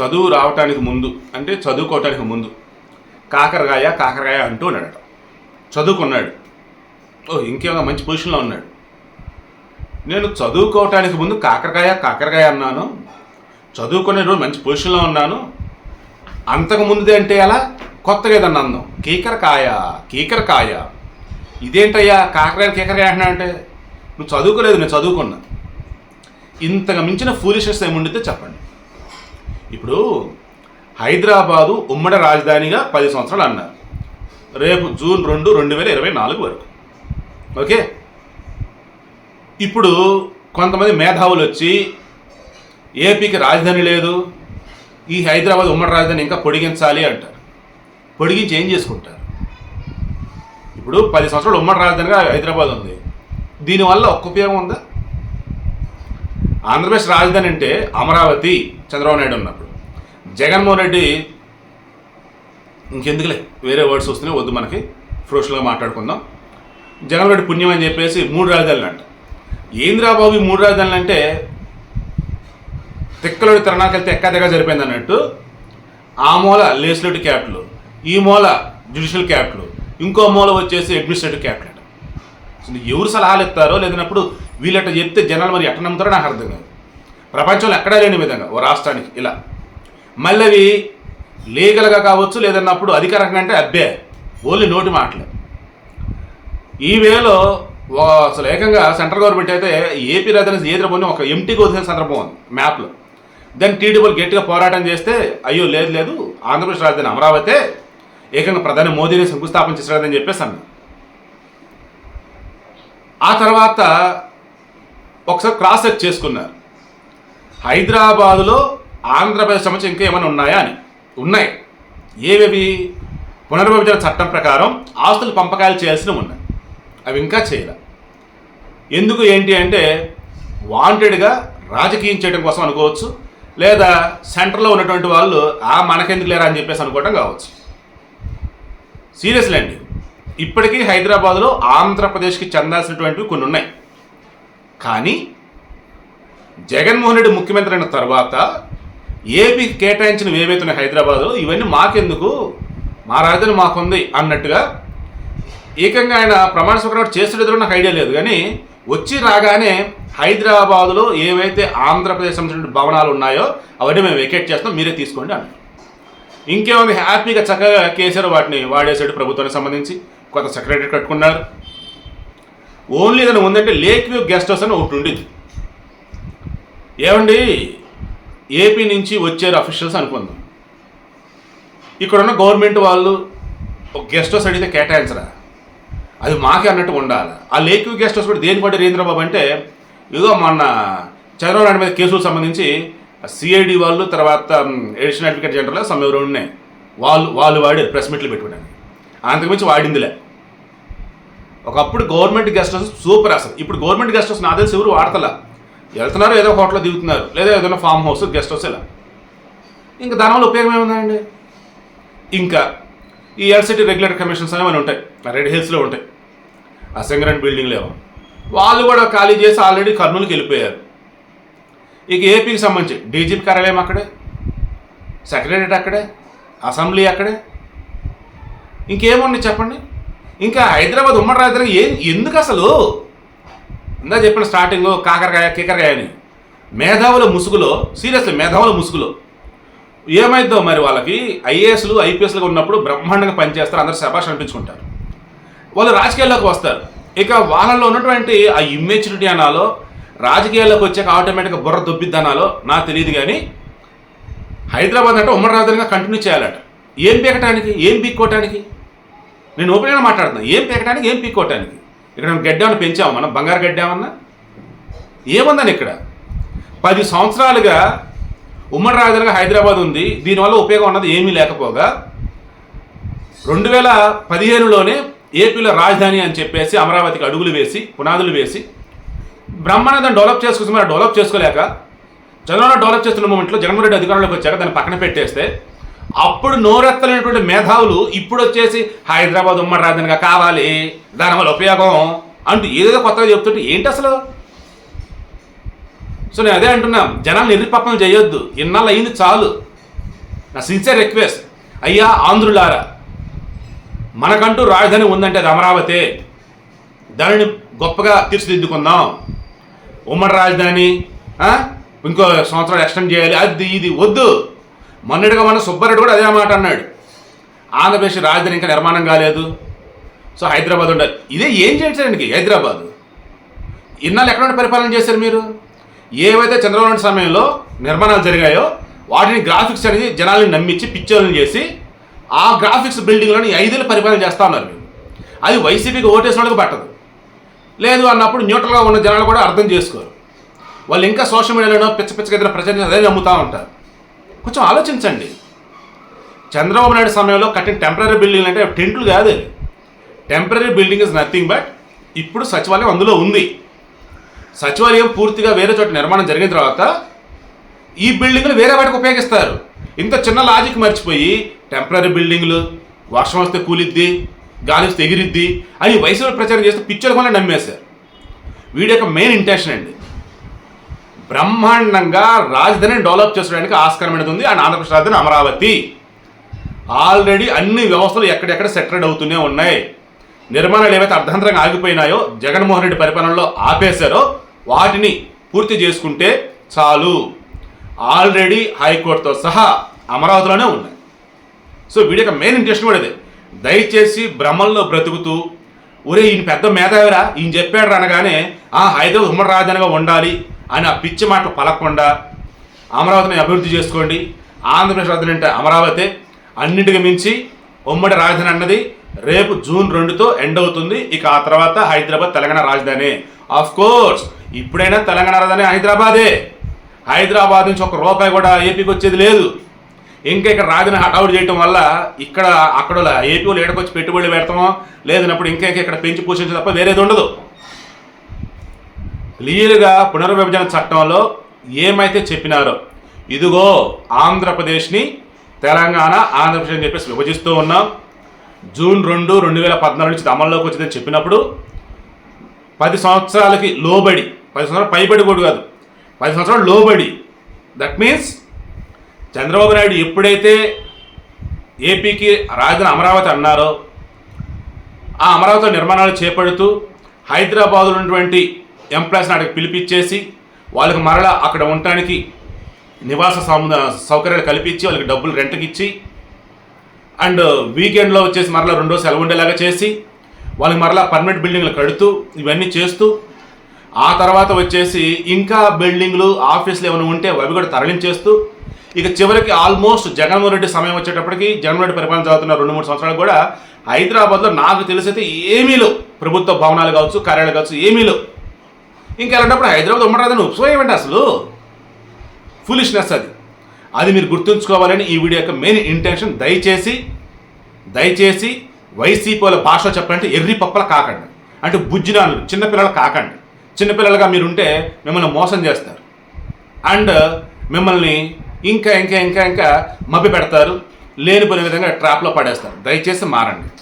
చదువు రావటానికి ముందు అంటే చదువుకోవటానికి ముందు. కాకరకాయ కాకరకాయ అంటూ ఉన్నాడట. చదువుకున్నాడు. ఓ ఇంకేమో మంచి పొజిషన్లో ఉన్నాడు. నేను చదువుకోవటానికి ముందు కాకరకాయ కాకరకాయ అన్నాను. చదువుకునే రోజు మంచి పొజిషన్లో ఉన్నాను. అంతకు ముందుదే అంటే ఎలా? కొత్తగా ఏదన్నా అందాం కీకరకాయ కీకరకాయ. ఇదేంటయ్యా? కాకరకాయ కీకరకాయ అంటున్నా అంటే నువ్వు చదువుకోలేదు నేను చదువుకున్నా. ఇంతగా మించిన ఫూలిషెస్ ఏముండితే చెప్పండి. ఇప్పుడు హైదరాబాదు ఉమ్మడి రాజధానిగా పది సంవత్సరాలు అన్నారు. రేపు జూన్ రెండు రెండు వేల ఇరవై నాలుగు వరకు. ఓకే? ఇప్పుడు కొంతమంది మేధావులు వచ్చి ఏపీకి రాజధాని లేదు ఈ హైదరాబాద్ ఉమ్మడి రాజధాని ఇంకా పొడిగించాలి అంటారు. పొడిగించి ఏం చేసుకుంటారు? ఇప్పుడు పది సంవత్సరాలు ఉమ్మడి రాజధానిగా హైదరాబాద్ ఉంది. దీనివల్ల ఒక్క ఉపయోగం ఉందా? ఆంధ్రప్రదేశ్ రాజధాని అంటే అమరావతి చంద్రబాబు నాయుడు ఉన్నప్పుడు. జగన్మోహన్ రెడ్డి ఇంకెందుకులే వేరే వర్డ్స్ వస్తున్నాయి వద్దు మనకి ఫ్రోషల్గా మాట్లాడుకుందాం. జగన్ రెడ్డి పుణ్యం అని చెప్పేసి మూడు రాజధానులు అంట. ఏంద్రా బాబు ఈ మూడు రాజధానులు అంటే తిక్కలోడి తిరణాకి వెళ్తే ఎక్క దగ్గర జరిపోయింది అన్నట్టు ఆ మూల లెజిస్లేటివ్ క్యాపిటల్ ఈ మూల జ్యుడిషియల్ క్యాపిటల్ ఇంకో మూల వచ్చేసి అడ్మినిస్ట్రేటివ్ క్యాపిటల్ ఎవరు సలహాలు ఇస్తారో లేదన్నప్పుడు వీళ్ళట చెప్తే జనాలు మరి ఎట్ట నమ్ముతారో నాకు అర్థం కాదు. ప్రపంచంలో ఎక్కడా లేని విధంగా ఓ రాష్ట్రానికి ఇలా. మళ్ళీ అవి లీగల్గా కావచ్చు లేదన్నప్పుడు అధికారంగా అంటే అబ్బే ఓన్లీ నోటి మాటలే. ఈ వేలో ఓ అసలు ఏకంగా సెంట్రల్ గవర్నమెంట్ అయితే ఏపీ రాజధాని ఏదో ఒక ఎంటీగా వదిలిన సందర్భం ఉంది మ్యాప్లో. దాన్ని టీడీపీలు గట్టిగా పోరాటం చేస్తే అయ్యో లేదు లేదు ఆంధ్రప్రదేశ్ రాజధాని అమరావతి ఏకంగా ప్రధాని మోదీని శంకుస్థాపన చేశారని చెప్పేసి అన్న ఆ తర్వాత ఒకసారి క్రాస్ చెక్ చేసుకున్నారు. హైదరాబాదులో ఆంధ్రప్రదేశ్ సంబంధించి ఇంకా ఏమైనా ఉన్నాయా అని? ఉన్నాయి. ఏవేవి? పునర్విభజన చట్టం ప్రకారం ఆస్తులు పంపకాలు చేయాల్సినవి ఉన్నాయి. అవి ఇంకా చేయలే. ఎందుకు ఏంటి అంటే వాంటెడ్గా రాజకీయం చేయడం కోసం అనుకోవచ్చు లేదా సెంటర్లో ఉన్నటువంటి వాళ్ళు ఆ మనకెందుకు లేరా? అని చెప్పేసి అనుకోవటం కావచ్చు. సీరియస్లీ అండి. ఇప్పటికీ హైదరాబాద్లో ఆంధ్రప్రదేశ్కి చెందాల్సినటువంటివి కొన్ని ఉన్నాయి. కానీ జగన్మోహన్ రెడ్డి ముఖ్యమంత్రి అయిన తర్వాత ఏపీకి కేటాయించిన ఏవైతున్నాయి హైదరాబాద్లో ఇవన్నీ మాకెందుకు? మా రాజధాని మాకుంది అన్నట్టుగా ఏకంగా ఆయన ప్రమాణ స్వీకారం చేసేటదో నాకు ఐడియా లేదు. కానీ వచ్చి రాగానే హైదరాబాదులో ఏవైతే ఆంధ్రప్రదేశ్ సంబంధించిన భవనాలు ఉన్నాయో అవన్నీ మేము వెకేట్ చేస్తాం మీరే తీసుకోండి అన్నారు. ఇంకేముంది? హ్యాపీగా చక్కగా కేసీఆర్ వాటిని వాడేసాడు ప్రభుత్వానికి సంబంధించి. కొత్త సెక్రటరీ కట్టుకున్నారు. ఓన్లీ ఏదైనా ఉందంటే లేక్ వ్యూ గెస్ట్ హౌస్ అని ఒకటి ఉండేది ఏమండి? ఏపీ నుంచి వచ్చారు అఫీషియల్స్ అనుకుందాం. ఇక్కడ ఉన్న గవర్నమెంట్ వాళ్ళు ఒక గెస్ట్ హౌస్ అడిగితే కేటాయించరా? అది మాకే అన్నట్టు ఉండాలి. ఆ లేక్ వ్యూ గెస్ట్ హౌస్ కూడా దేని పడ్డ రేంద్రబాబు అంటే ఇదిగో మొన్న చంద్రబాబు నాయుడు మీద కేసులకు సంబంధించి సిఐడి వాళ్ళు తర్వాత ఎడిషనల్ అడ్వకేట్ జనరల్ సమ్మెవరు ఉన్నాయి. వాళ్ళు వాళ్ళు వాడారు ప్రెస్ మీట్లు పెట్టుకున్నాను అంతకుమించి వాడిందిలే. ఒకప్పుడు గవర్నమెంట్ గెస్ట్ హౌస్ సూపర్ అసలు. ఇప్పుడు గవర్నమెంట్ గెస్ట్ హౌస్ నా తెలిసి ఎవరు వాడతలా? వెళ్తున్నారు ఏదో హోటల్లో దిగుతున్నారు లేదా ఏదైనా ఫామ్ హౌస్ గెస్ట్ హౌస్ ఇలా. ఇంకా దానివల్ల ఉపయోగం ఏముందండి? ఇంకా ఈ ఎల్సిటీ రెగ్యులేటర్ కమిషన్స్ అనేవి ఉంటాయి. రెడ్ హిల్స్లో ఉంటాయి. ఆ సింగరెంట్ బిల్డింగ్లు ఏమో. వాళ్ళు కూడా ఖాళీ చేసి ఆల్రెడీ కర్నూలుకి వెళ్ళిపోయారు. ఇక ఏపీకి సంబంధించి డీజీపీ కార్యాలయం అక్కడే సెక్రటరియట్ అక్కడే అసెంబ్లీ అక్కడే. ఇంకేమున్నాయి చెప్పండి? ఇంకా హైదరాబాద్ ఉమ్మడి రాజధాని ఏం ఎందుకు అసలు? ఇందా చెప్పిన స్టార్టింగ్ కాకరకాయ కీకరకాయ అని. మేధావుల ముసుగులో సీరియస్లీ మేధావుల ముసుగులో. ఏమైద్దో మరి వాళ్ళకి? ఐఏఎస్లు ఐపీఎస్లు ఉన్నప్పుడు బ్రహ్మాండంగా పనిచేస్తారు అందరు శబాష్ అనిపించుకుంటారు. వాళ్ళు రాజకీయాల్లోకి వస్తారు. ఇక వాళ్ళలో ఉన్నటువంటి ఆ ఇమ్మెచ్యూరిటీ అనాలో రాజకీయాల్లోకి వచ్చాక ఆటోమేటిక్గా బుర్ర దొబ్బిద్ది అనాలో నాకు తెలియదు కానీ హైదరాబాద్ అంటే ఉమ్మడి రాజధానిగా కంటిన్యూ చేయాలట. ఏం పీకటానికి? ఏం పీక్కోవటానికి నేను ఓపెన్గా మాట్లాడుతున్నాను ఏం పీకడానికి ఏం పీక్కోవటానికి ఇక్కడ గడ్డామని పెంచాము. మనం బంగారు గడ్డామన్నా ఏముందని ఇక్కడ? పది సంవత్సరాలుగా ఉమ్మడి రాజధానిగా హైదరాబాద్ ఉంది. దీనివల్ల ఉపయోగం ఉన్నది ఏమీ లేకపోగా రెండు వేల పదిహేనులోనే ఏపీలో రాజధాని అని చెప్పేసి అమరావతికి అడుగులు వేసి పునాదులు వేసి బ్రహ్మానందం డెవలప్ చేసుకుని మరి డెవలప్ చేసుకోలేక చంద్రబాబు డెవలప్ చేస్తున్న మూమెంట్లో జగన్మోహన్ రెడ్డి అధికారంలోకి వచ్చాక దాన్ని పక్కన పెట్టేస్తే అప్పుడు నోరెత్తలేనటువంటి మేధావులు ఇప్పుడు వచ్చేసి హైదరాబాద్ ఉమ్మడి రాజధానిగా కావాలి. దానివల్ల ఉపయోగం? అంటూ ఏదో కొత్తగా చెప్తుంటే ఏంటి అసలు? సో నేను అదే అంటున్నా జనాలు నిర్విపక్షం చేయొద్దు. ఇన్నాళ్ళు అయింది చాలు. నా సిన్సియర్ రిక్వెస్ట్ అయ్యా ఆంధ్రులారా మనకంటూ రాజధాని ఉందంటే అది అమరావతి. దానిని గొప్పగా తీర్చిదిద్దుకుందాం. ఉమ్మడి రాజధాని ఇంకో సంవత్సరాలు ఎక్స్టెండ్ చేయాలి. అది ఇది వద్దు. మొన్నటిగా మన సుబ్బారెడ్డి కూడా అదే మాట అన్నాడు. ఆంధ్రప్రదేశ్ రాజధాని ఇంకా నిర్మాణం కాలేదు. సో హైదరాబాద్ ఉండాలి. ఇదే ఏం చేయించడానికి హైదరాబాద్? ఇన్నాళ్ళు ఎక్కడ పరిపాలన చేశారు మీరు? ఏవైతే చంద్రబాబు నాయుడు సమయంలో నిర్మాణాలు జరిగాయో వాటిని గ్రాఫిక్స్ అనేది జనాల్ని నమ్మించి పిక్చర్లను చేసి ఆ గ్రాఫిక్స్ బిల్డింగ్లోని ఐదేళ్ళు పరిపాలన చేస్తా ఉన్నారు మీరు. అది వైసీపీకి ఓటేసిన వాళ్ళకి పట్టదు. లేదు అన్నప్పుడు న్యూట్రల్గా ఉన్న జనాలు కూడా అర్థం చేసుకోరు. వాళ్ళు ఇంకా సోషల్ మీడియాలో పిచ్చ పిచ్చగా ఏదైనా ప్రచారం అదే నమ్ముతూ ఉంటారు. కొంచెం ఆలోచించండి. చంద్రబాబు నాయుడు సమయంలో కట్టిన టెంపరీ బిల్డింగ్ అంటే టెంట్లు కాదు temporary building is nothing but ఇప్పుడు సచివాలయం అందులో ఉంది. సచివాలయం పూర్తిగా వేరే చోట నిర్మాణం జరిగిన తర్వాత ఈ బిల్డింగ్లు వేరే వాటికి ఉపయోగిస్తారు. ఇంత చిన్న లాజిక్ మర్చిపోయి టెంపరీ బిల్డింగ్లు వర్షం వస్తే కూలిద్ది గాలి వస్తే ఎగిరిద్ది అని వయసులో ప్రచారం చేస్తే పిక్చర్ వల్ల నమ్మేశారు. వీడి యొక్క మెయిన్ ఇంటెన్షన్ అండి. బ్రహ్మాండంగా రాజధానిని డెవలప్ చేసుకోవడానికి ఆస్కారం ఉంది. అండ్ ఆంధ్రప్రదేశ్ రాజధాని అమరావతి. ఆల్రెడీ అన్ని వ్యవస్థలు ఎక్కడెక్కడ సెటరేట్ అవుతూనే ఉన్నాయి. నిర్మాణాలు ఏవైతే అర్ధంతరంగా ఆగిపోయినాయో జగన్మోహన్ రెడ్డి పరిపాలనలో ఆపేశారో వాటిని పూర్తి చేసుకుంటే చాలు. ఆల్రెడీ హైకోర్టుతో సహా అమరావతిలోనే ఉన్నాయి. సో వీడి యొక్క మెయిన్ ఇంట్రెస్ట్ కూడా అదే దయచేసి భ్రమంలో బ్రతుకుతూ ఒరే ఈయన పెద్ద మేధావిరా ఈయన చెప్పాడు అనగానే ఆ హైదరాబాద్ ఉమ్మడి రాజధానిగా ఉండాలి అని ఆ పిచ్చి మాటలు పలకకుండా అమరావతిని అభివృద్ధి చేసుకోండి. ఆంధ్రప్రదేశ్ రాజధాని అంటే అమరావతి. అన్నిటికి మించి ఉమ్మడి రాజధాని అన్నది రేపు జూన్ రెండుతో ఎండ్ అవుతుంది. ఇక ఆ తర్వాత హైదరాబాద్ తెలంగాణ రాజధాని. ఆఫ్ కోర్స్ ఇప్పుడైనా తెలంగాణ రాజధాని హైదరాబాదే. హైదరాబాద్ నుంచి ఒక రూపాయి కూడా ఏపీకి వచ్చేది లేదు. ఇంకా ఇక్కడ రాజధాని హఠావుడి చేయటం వల్ల ఇక్కడ అక్కడ ఏపీ వాళ్ళు ఏడకొచ్చి పెట్టుబడులు పెడతామో లేదన్నప్పుడు ఇంకా ఇక్కడ పెంచి పోషించే తప్ప వేరేది ఉండదు. క్లియర్గా పునర్విభజన చట్టంలో ఏమైతే చెప్పినారో ఇదిగో ఆంధ్రప్రదేశ్ని తెలంగాణ ఆంధ్రప్రదేశ్ అని చెప్పేసి విభజిస్తూ ఉన్నాం. జూన్ రెండు రెండు వేల పద్నాలుగు నుంచి అమల్లోకి వచ్చిందని చెప్పినప్పుడు పది సంవత్సరాలకి లోబడి పది సంవత్సరాలు పైబడి కూడా కాదు పది సంవత్సరాలు లోబడి. దట్ మీన్స్ చంద్రబాబు నాయుడు ఎప్పుడైతే ఏపీకి రాజధాని అమరావతి అన్నారో ఆ అమరావతి నిర్మాణాలు చేపడుతూ హైదరాబాద్లో ఉన్నటువంటి ఎంప్లాయీస్ నాటికి పిలిపించేసి వాళ్ళకి మరలా అక్కడ ఉండటానికి నివాస సౌకర్యాలు కల్పించి వాళ్ళకి డబ్బులు రెంట్కి ఇచ్చి అండ్ వీకెండ్లో వచ్చేసి మరలా రెండో సెలవు ఉండేలాగా చేసి వాళ్ళకి మరలా పర్మనెంట్ బిల్డింగ్లు కడుతూ ఇవన్నీ చేస్తూ ఆ తర్వాత వచ్చేసి ఇంకా బిల్డింగ్లు ఆఫీసులు ఏమైనా ఉంటే అవి కూడా తరలించేస్తూ ఇక చివరికి ఆల్మోస్ట్ జగన్మోహన్ రెడ్డి సమయం వచ్చేటప్పటికి జగన్మోహన్ రెడ్డి పరిపాలన జరుగుతున్న రెండు మూడు సంవత్సరాలు కూడా హైదరాబాద్లో నాకు తెలిసైతే ఏమీ లేవు. ప్రభుత్వ భవనాలు కావచ్చు కార్యాలయాలు కావచ్చు ఏమీ లేవు. ఇంకా అలాంటప్పుడు హైదరాబాద్ ఉమ్మరాదని ఉపయోగం అసలు? ఫులిష్నెస్ అది. అది మీరు గుర్తుంచుకోవాలని ఈ వీడియో యొక్క మెయిన్ ఇంటెన్షన్ దయచేసి దయచేసి వైసీపీల భాషలో చెప్పాలంటే ఎర్రి పప్పల కాకండి. అంటే బుజ్జినాలు చిన్నపిల్లలు కాకండి. చిన్నపిల్లలుగా మీరుంటే మిమ్మల్ని మోసం చేస్తారు. అండ్ మిమ్మల్ని ఇంకా ఇంకా ఇంకా ఇంకా మభ్య పెడతారు లేనిపోయిన విధంగా ట్రాప్లో పడేస్తారు. దయచేసి మారండి.